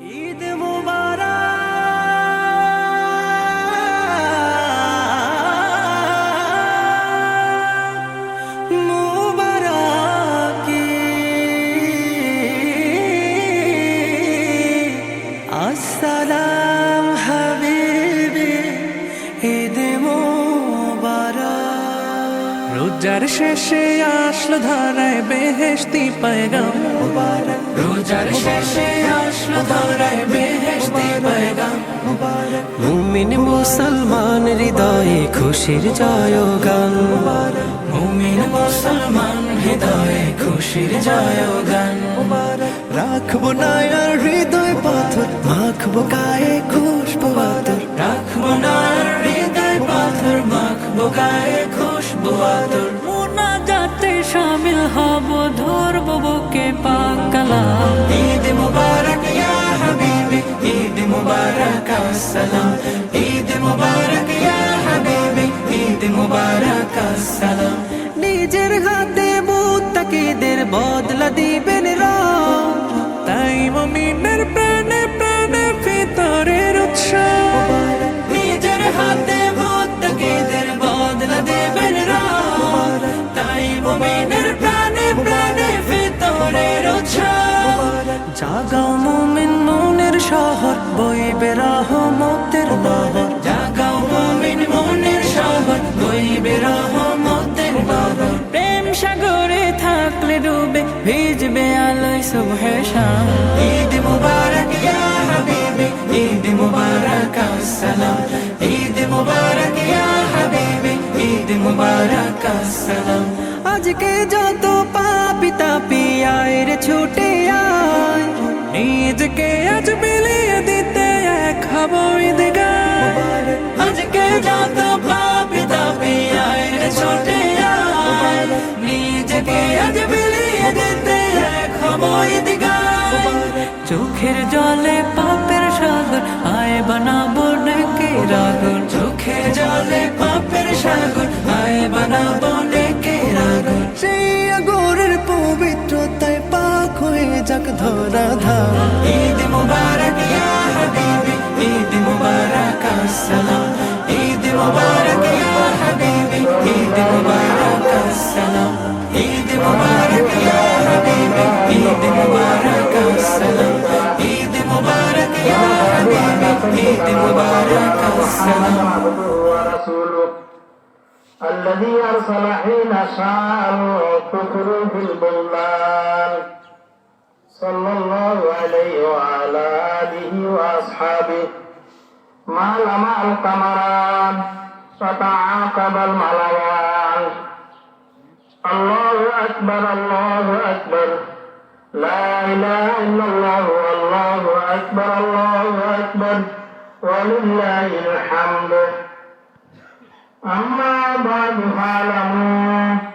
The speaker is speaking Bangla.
ঈদ মুবারক রোজার শেষে আসলো ধরায় বেহেশতি পয়গাম। মুবারক রোজার শেষে আসলো ধরায় বেহেশতি পয়গাম। মুবারক মুমিন মুসলমান হৃদয়ে খুশির জয়গান। মুবারক মুমিন মুসলমান হৃদয়ে খুশির জয়গান। মুবারক রাখব না আর হৃদয় পাথর, মাখবো গায়ে খুশবু আতর। রাখব না আর হৃদয় পাথর, মাখবো গায়ে খুশবু আতর। পাক কালাম ঈদ মুবারক ইয়া হাবিবি ঈদ মুবারক আসসালাম ঈদ মুবারক ইয়া হাবিবি ঈদ মুবারক আসসালাম নিজের হাতে মুত্তাকিদের বদলা দিবেন জাগাও মুমিন মনের শহর বইবে রহমতের নহর জাগাও মুমিন মনের শহর বইবে রহমতের নহর প্রেম সাগরে থাকলে ডুবে ভিজবে আলোয় সুবহে শাম। ঈদ মুবারক ইয়া হাবিবি, ঈদ মুবারক আসসালাম। ঈদ মুবারক ইয়া হাবিবি, ঈদ মুবারক আসসালাম। আজকে যত পাপি তাপি আয় রে ছুটে নিজকে আজ মিলিয়ে দিতে এক হব ঈদ আজকে যত পাপি তাপি আয় রে ছুটে নিজকে আজ মিলিয়ে দিতে এক হব ঈদ চোখের জলে পাপের সাগর আয় বানাবো নাকি রাগর চোখের জলে পাপের হয়ে যাক ধরা ধাম ঈদ মুবারক ইয়া হাবিবি ঈদ মুবারক আসসালাম ঈদ মুবারক ইয়া হাবিবি ঈদ মুবারক আসসালাম ঈদ মুবারক ইয়া হাবিবি ঈদ মুবারক আসসালাম ঈদ মুবারক ইয়া হাবিবি ঈদ মুবারক আসসালাম عبده ورسوله الذي أرسل حين شاء الكفر في البلدان صلى الله عليه وعلى آله وأصحابه ما لمع القمران فتعاقب الملوان الله أكبر الله أكبر لا إله إلا الله والله أكبر الله أكبر ولله الحمد أما بعد فاعلموا